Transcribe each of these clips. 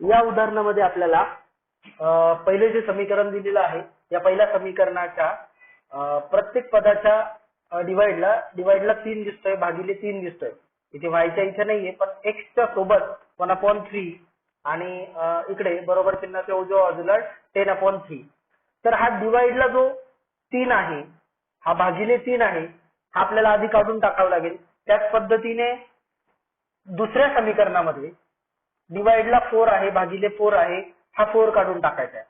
या उदाहरणामध्ये आपल्याला पहिले जे समीकरण दिलेलं आहे या पहिल्या समीकरणाच्या प्रत्येक पदाच्या डिवाइडला डिवाइडला तीन दिसतोय भागिले तीन दिसतोय. इथे व्हायच्या इथे नाहीये पण एक्सच्या सोबत वन अपॉन थ्री आणि इकडे बरोबर चिन्हाच्या उजव्या बाजूला टेन अपॉन थ्री तर हा डिवाइडला जो तीन आहे हा भागिले तीन आहे हा आपल्याला आधी काढून टाकावा लागेल. त्याच पद्धतीने दुसऱ्या समीकरणामध्ये डिवाइडला फोर आहे भागिले फोर आहे हा फोर काढून टाकायचा आहे.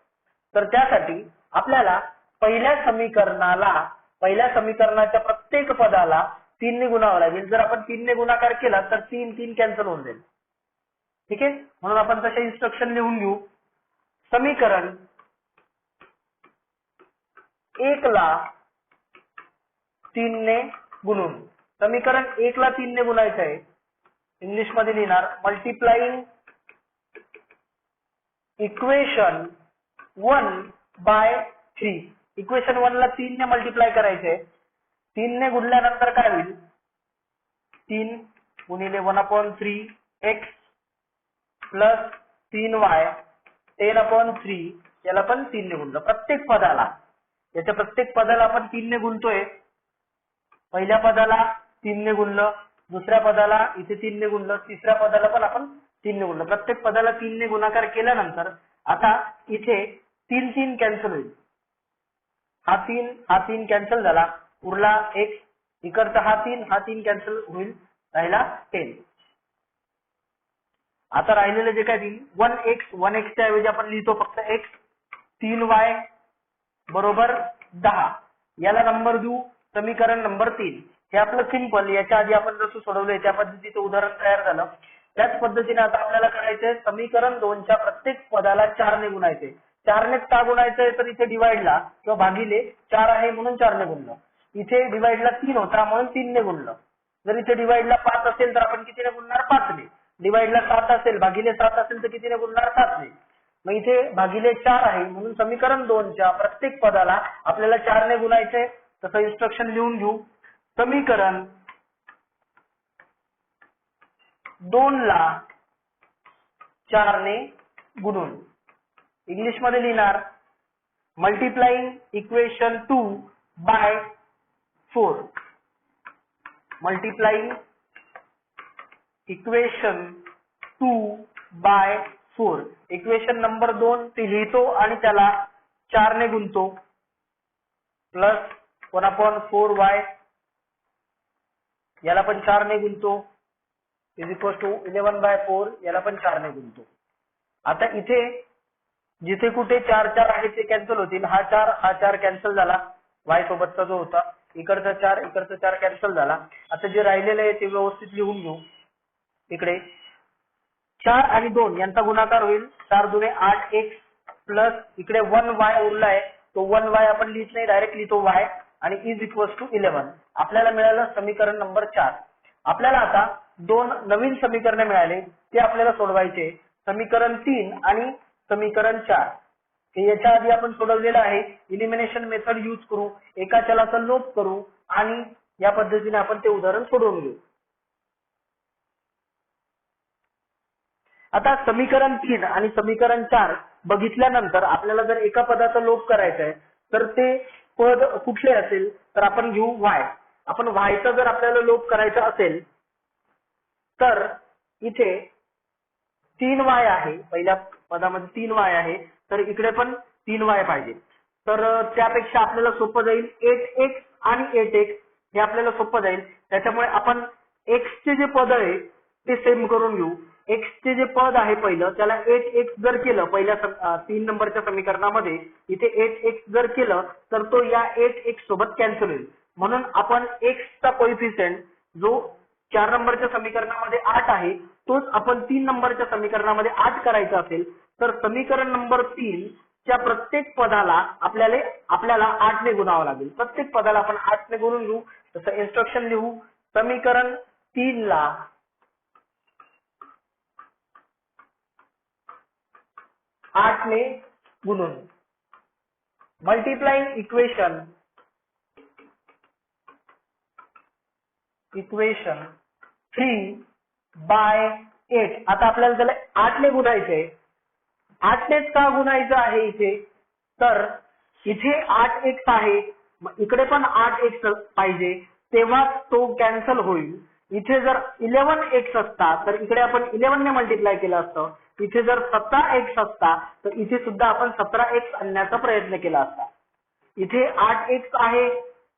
तर त्यासाठी आपल्याला पहिल्या समीकरणाला पहिल्या समीकरणाच्या प्रत्येक पदाला तीनने गुणावं लागेल. जर आपण तीनने गुणाकार केला तर तीन तीन कॅन्सल होऊन जाईल. ठीक आहे? म्हणून आपण तसे इन्स्ट्रक्शन लिहून घेऊ. समीकरण एक ला तीनने गुणून. समीकरण एक ला तीनने गुणायचं आहे. इंग्लिशमध्ये लिहिणार multiplying equation one by three equation one ला तीन ने मल्टिप्लाय करायचे. तीन ने गुणल्यानंतर काय होईल? तीन गुणिले one upon three X plus तीन वाय टेन अपॉन थ्री याला पण तीन ने गुणलं. प्रत्येक पदाला. याच्या प्रत्येक पदाला आपण तीन ने गुणतोय. पहिल्या पदाला तीन ने गुणलं दुसऱ्या पदाला इथे तीन ने गुणलं तिसऱ्या पदाला पण आपण तीन ने गुणलं. प्रत्येक पदाला तीन ने गुणाकार केल्यानंतर आता इथे तीन तीन कॅन्सल होईल. हा तीन हा तीन कॅन्सल झाला. उरला एक इकडचा हा तीन हा तीन कॅन्सल होईल. राहिला टेन आता राहिलेलं जे काय तीन वन एक्स वन एक्सच्या ऐवजी आपण लिहितो फक्त एक्स तीन वाय बरोबर दहा. याला नंबर देऊ समीकरण नंबर तीन. हे आपलं सिंपल याच्या आधी आपण जसं सोडवलंय त्या पद्धतीचं उदाहरण तयार झालं. त्याच पद्धतीने आता आपल्याला करायचंय समीकरण दोनच्या प्रत्येक पदाला चारने गुणायचे चारने का गुणायचंय तर इथे डिवाइडला किंवा भागिले चार आहे म्हणून चारने गुणलं इथे डिवाइडला तीन होता म्हणून तीनने गुणलं जर इथे डिवाइडला पाच असेल तर आपण कितीने गुणणार पाचने. डिवाइडला सात असेल भागिले सात असेल तर कितीने गुणणार सातने. मग इथे भागिले चार आहे म्हणून समीकरण दोनच्या प्रत्येक पदाला आपल्याला चारने गुणायचंय तसं इन्स्ट्रक्शन लिहून घेऊ. समीकरण दोन ला चारने गुणून. इंग्लिशमध्ये लिहिणार multiplying equation two by four multiplying equation two by four equation number दोन ते लिहितो आणि त्याला चारने गुणतो. Plus one upon four Y याला पण चारने गुणतो. Is equal to eleven by four याला पण चारने गुणतो. आता इथे जिथे कुठे चार चार आहे ते कॅन्सल होतील. हा चार हा चार कॅन्सल झाला. वाय सोबतचा जो होता इकडचा चार इकडचा चार कॅन्सल झाला. आता जे राहिलेलं आहे ते व्यवस्थित लिहून घेऊ. इकडे. चार आणि दोन यांचा गुणाकार होईल. चार दुने आठ एक प्लस इकडे वन वाय उरलाय तो वन वाय आपण लिहित नाही डायरेक्ट लिहितो वाय आणि इज इक्वल टू इलेव्हन आपल्याला मिळालं समीकरण नंबर चार. आपल्याला आता दोन नवीन समीकरणे मिळाले ते आपल्याला सोडवायचे. समीकरण तीन आणि समीकरण चार. हे याच्या आधी आपण सोडवलेलं आहे. इलिमिनेशन मेथड यूज करू. एका चलाचा लोप करू आणि या पद्धतीने आपण ते उदाहरण सोडवून घेऊ. आता समीकरण तीन आणि समीकरण चार बघितल्यानंतर आपल्याला जर एका पदाचा लोप करायचा आहे तर ते पद कुठले असेल? तर आपण घेऊ वाय आपण वायचा जर आपल्याला लोप करायचा असेल तर इथे तीन वाय आहे. पहिल्या पदामध्ये तीन वाय आहे. तर इकडे पण तीन वाय पाहिजे. तर त्यापेक्षा आपल्याला सोपं जाईल एट एक्स आणि एट एक्स हे आपल्याला सोपं जाईल. त्याच्यामुळे आपण एक्सचे जे पद आहे ते सेम करून घेऊ. एक्सचे जे पद आहे पहिलं त्याला एट एक्स जर केलं पहिल्या तीन नंबरच्या समीकरणामध्ये इथे एट एक्स जर केलं तर तो या एट एक्स सोबत कॅन्सल होईल. म्हणून आपण एक्सचा कोइफिशियंट जो चार नंबरच्या समीकरणामध्ये आठ आहे तोच आपण तीन नंबरच्या समीकरणामध्ये आठ करायचा असेल तर समीकरण नंबर तीन च्या प्रत्येक पदाला आपल्याला आपल्याला आठने गुणावं लागेल. प्रत्येक पदाला आपण आठने गुणून घेऊ. तसं इन्स्ट्रक्शन लिहू. समीकरण तीन ला आठने गुणून. Multiplying equation equation three by eight आता आपल्याला त्याला आठने गुणायचंय आठनेच का गुणायचं आहे इथे? तर इथे आठ एक्स आहे. इकडे पण आठ एक्स पाहिजे. तेव्हा तो कॅन्सल होईल. इथे जर इलेव्हन एक्स असता तर इकडे आपण इलेव्हन ने मल्टिप्लाय केलं असतं. इथे जर सतरा एक्स असता तर इथे सुद्धा आपण सतरा एक्स आणण्याचा प्रयत्न केला असता. इथे आठ एक्स आहे.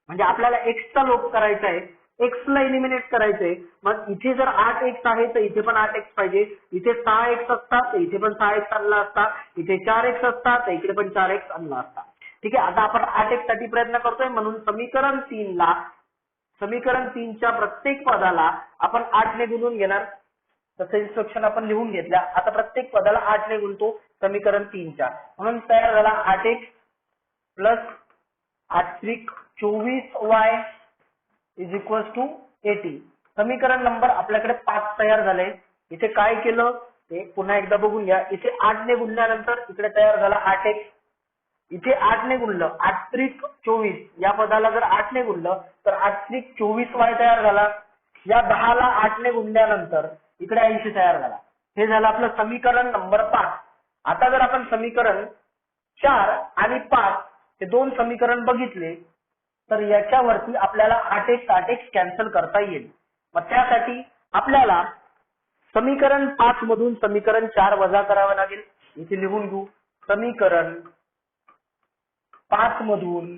म्हणजे आपल्याला एक्सचा लोप करायचा आहे. एक्स ला इलिमिनेट करायचंय मग इथे जर आठ एक्स आहे तर इथे पण आठ एक्स पाहिजे. इथे सहा एक्स असतात तर इथे पण सहा एक्स आणला असता इथे चार एक्स असतात तर इकडे पण चार एक्स आणला असता ठीक आहे? आता आपण आठ एक्ससाठी प्रयत्न करतोय. म्हणून समीकरण तीन ला समीकरण तीनच्या प्रत्येक पदाला आपण आठ ने गुणून घेणार. तसं इन्स्ट्रक्शन आपण लिहून घेतल्या. आता प्रत्येक पदाला आठ ने गुणतो समीकरण तीनच्या म्हणून तयार झाला आठ एक्स प्लस आठ त्रिक चोवीस Y is equal to eighty समीकरण नंबर आपल्याकडे पाच तयार झाले. इथे काय केलं? ते पुन्हा एकदा बघून घ्या. इथे आठ ने गुणल्यानंतर इकडे तयार झाला आठ एक. इथे आठ ने गुणलं आठ त्रिक चोवीस. या पदाला जर आठ ने गुणलं तर आठ त्रिक चोवीस वाय तयार झाला. या दहाला आठ ने गुणल्यानंतर इकडे ऐंशी तयार झाला. हे झालं आपलं समीकरण नंबर पाच. आता जर आपण समीकरण चार आणि पाच हे दोन समीकरण बघितले तर याच्यावरती आपल्याला आठ एक आठ एक कॅन्सल करता येईल. मग त्यासाठी आपल्याला समीकरण पाच मधून समीकरण चार वजा करावं लागेल. इथे लिहून घेऊ. समीकरण पाच मधून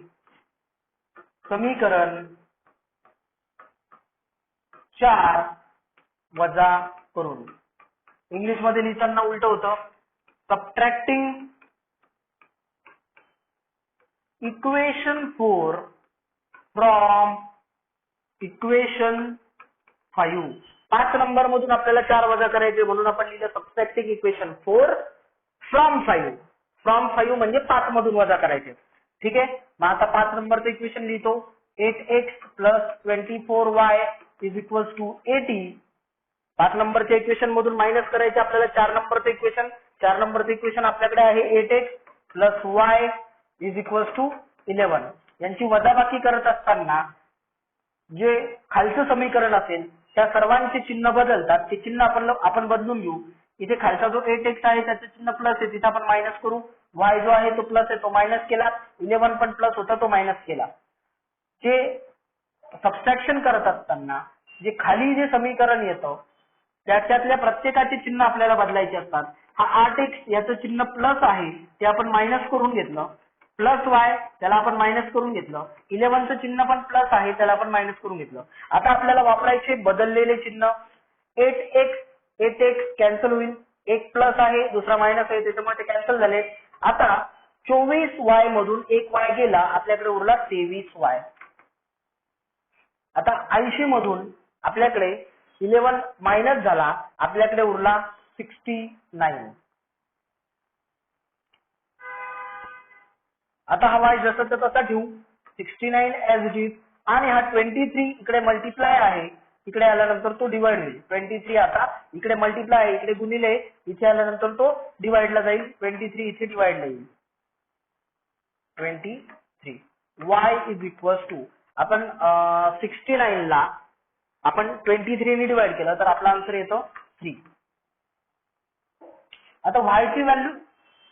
समीकरण चार वजा करून. इंग्लिशमध्ये लिहिताना उलट होतं. Subtracting equation four from equation five पाच नंबर मधून आपल्याला चार वजा करायचे, म्हणून आपण equation four from five from five म्हणजे पाच मधून वजा करायचे. ठीक आहे? मग आता पाच नंबरचं इक्वेशन लिहितो. Eight X plus twenty four Y is equal to eighty पाच नंबरच्या इक्वेशन मधून मायनस करायचे आपल्याला चार नंबरचं इक्वेशन चार नंबर नंबरचं इक्वेशन आपल्याकडे आहे eight X plus Y is equal to eleven यांची वजाबाकी करत असताना जे खालचं समीकरण असेल त्या सर्वांचे चिन्ह बदलतात. ते चिन्ह आपण आपण बदलून घेऊ. इथे खालचा जो एट एक्स आहे त्याचं चिन्ह प्लस आहे. तिथे आपण मायनस करू. वाय जो आहे तो प्लस आहे. तो मायनस केला. इलेव्हन पण प्लस होता तो मायनस केला. जे सबस्ट्रॅक्शन करत असताना जे खाली जे समीकरण येतं त्याच्यातल्या प्रत्येकाचे चिन्ह आपल्याला बदलायचे असतात. हा आठ एक्स याचं चिन्ह प्लस आहे ते आपण मायनस करून घेतलं. प्लस वाय त्याला आपण मायनस करून घेतलं. इलेव्हनचं चिन्ह पण प्लस आहे त्याला आपण मायनस करून घेतलं. आता आपल्याला वापरायचे बदललेले चिन्ह. Eight X eight X cancel होईल एक प्लस आहे दुसरा मायनस आहे त्याच्यामुळे ते कॅन्सल झाले. आता चोवीस वाय मधून एक वाय गेला आपल्याकडे उरला तेवीस वाय आता ऐंशी मधून आपल्याकडे इलेव्हन मायनस झाला आपल्याकडे उरला सिक्स्टी नाईन आता हा वाय जसं तर तसा ठेवू sixty nine as it is आणि हा ट्वेंटी थ्री इकडे मल्टिप्लाय आहे. इकडे आल्यानंतर तो डिवाइड होईल. ट्वेंटी थ्री आता इकडे मल्टिप्लाय आहे इकडे गुणिले इथे आल्यानंतर तो डिवाइडला जाईल. ट्वेंटी थ्री इथे डिवाइडला येईल. Twenty three y is equal to आपण सिक्स्टी नाईन ला आपण ट्वेंटी थ्रीने डिवाइड केलं तर आपला आन्सर येतो थ्री आता वायची व्हॅल्यू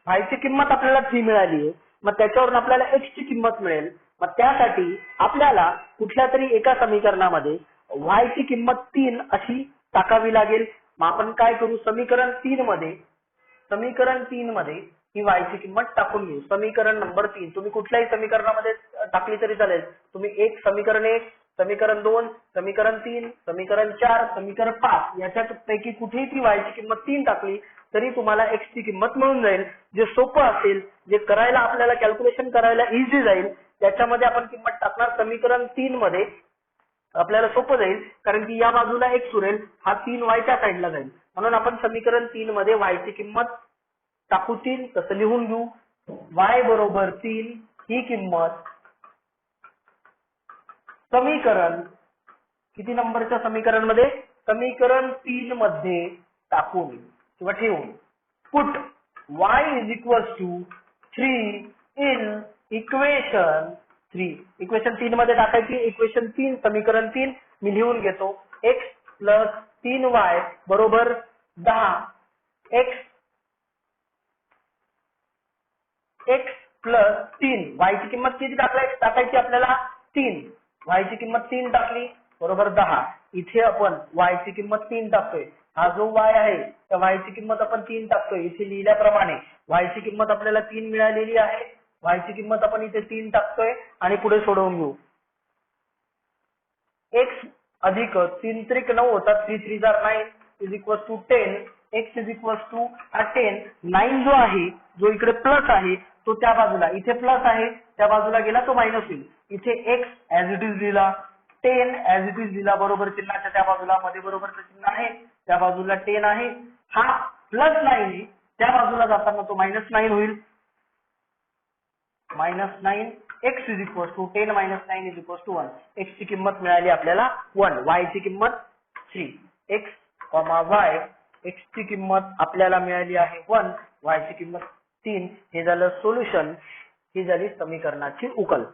y किंमत आपल्याला थ्री मिळाली आहे. मग त्याच्यावरून आपल्याला एक्स ची किंमत मिळेल. मग त्यासाठी आपल्याला कुठल्या तरी एका समीकरणामध्ये वाय ची किंमत तीन अशी टाकावी लागेल. मग आपण काय करू? समीकरण तीन मध्ये समीकरण तीन मध्ये ही वाय ची किंमत टाकून घेऊ. समीकरण नंबर तीन. तुम्ही कुठल्याही समीकरणामध्ये टाकली तरी चालेल. तुम्ही एक समीकरण एक समीकरण दोन समीकरण तीन समीकरण चार समीकरण पाच याच्या पैकी कुठेही ती वायची किंमत तीन टाकली तरी तुम्हाला एक्स ची किंमत मिळून जाईल. जे सोपं असेल जे करायला आपल्याला कॅल्क्युलेशन करायला इझी जाईल त्याच्यामध्ये आपण किंमत टाकणार समीकरण तीन मध्ये. आपल्याला सोपं जाईल कारण की या बाजूला एक उरेल हा तीन वायच्या साईडला जाईल. म्हणून आपण समीकरण तीन मध्ये वायची किंमत टाकू तीन तसं लिहून घेऊ. वाय बरोबर तीन ही किंमत समीकरण किती नंबरच्या समीकरणमध्ये समीकरण तीन मध्ये टाकून किंवा ठेवून. Put y is equal to three in equation three equation तीन मध्ये टाकायची. इक्वेशन तीन समीकरण तीन मी लिहून घेतो. एक्स प्लस तीन वाय बरोबर दहा. एक्स एक्स प्लस तीन. वाय ची किंमत किती टाकलाय? टाकायची आपल्याला तीन. वाय ची किंमत तीन टाकली बरोबर दहा. इथे आपण वाय ची किंमत तीन टाकतोय. हा जो वाय आहे त्या वाय ची किंमत आपण तीन टाकतोय. इथे लिहिल्याप्रमाणे वाय ची किंमत आपल्याला तीन मिळालेली आहे. वाय ची किंमत आपण इथे तीन टाकतोय आणि पुढे सोडवून घेऊ. एक्स अधिक तीन त्रिक नऊ होतात three three jar nine is equal to ten x is equal to हा टेन नाईन जो आहे जो इकडे प्लस आहे तो त्या बाजूला. इथे प्लस आहे त्या बाजूला गेला तो मायनस होईल इथे एक्स ऍज इट इज लिहिला. टेन ऍज इट इज लिहिला बरोबर चिन्हाच्या त्या बाजूला. मध्ये बरोबरचं चिन्ह आहे त्या बाजूला टेन आहे. हा प्लस नाईन त्या बाजूला जाताना तो मायनस नाईन होईल. Minus nine x is equal to ten minus nine is equal to one x ची किंमत मिळाली आपल्याला वन वाय ची किंमत three x comma y x ची किंमत आपल्याला मिळाली आहे वन वाय ची किंमत तीन हे झालं सोल्युशन ही झाली समीकरणाची उकल.